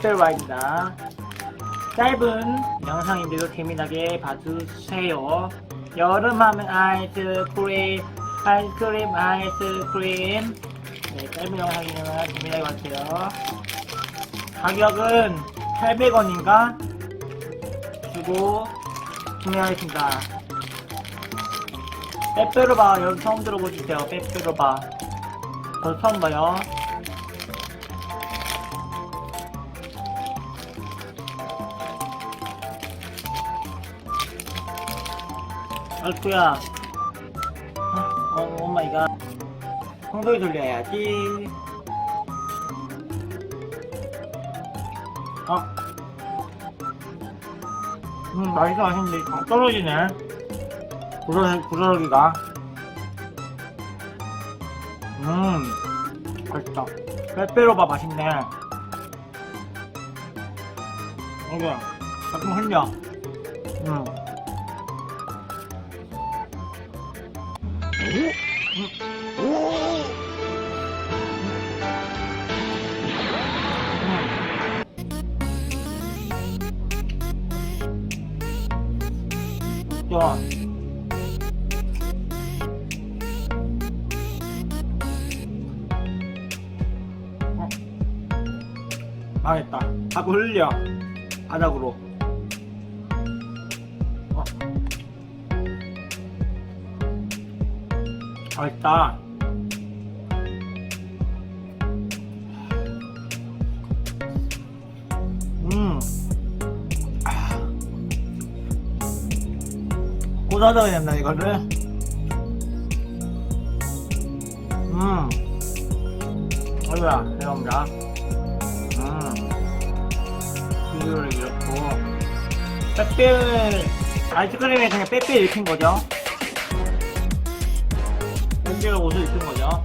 셀와입니다. 짧은 영상인데도 재미나게 봐주세요. 여름하면 아이스크림, 아이스크림, 아이스크림. 네, 짧은 영상이지만 재미나게 봐주세요. 가격은 800원인가 주고 구매하겠습니다. 빼빼로바 여러분 처음 들어보시세요. 빼빼로바. 저 처음 봐요. 아이쿠야. 어, 오 마이 갓. 성소리 돌려야지. 어. 음, 맛있어, 맛있는데, 당 떨어지네. 부러, 부러기가. 음, 맛있다. 빼빼로바 맛있네. 이거, 조금 흘려. 음. 야. 어. 망했다. 하고 흘려. 바닥으로. 맛있다. 음. 아. 고사장이 됐나 이거를? 음. 어이구야, 죄송합니다. 음. 비교를 이렇고. 빼빼, 아이스크림에 그냥 빼빼 입힌 거죠? 빼빼로 옷을 입힌 거죠?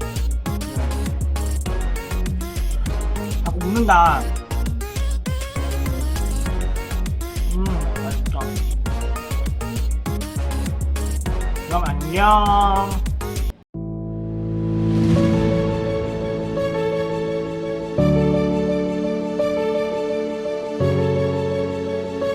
자꾸 웃는다. 음, 맛있다. 그럼 안녕.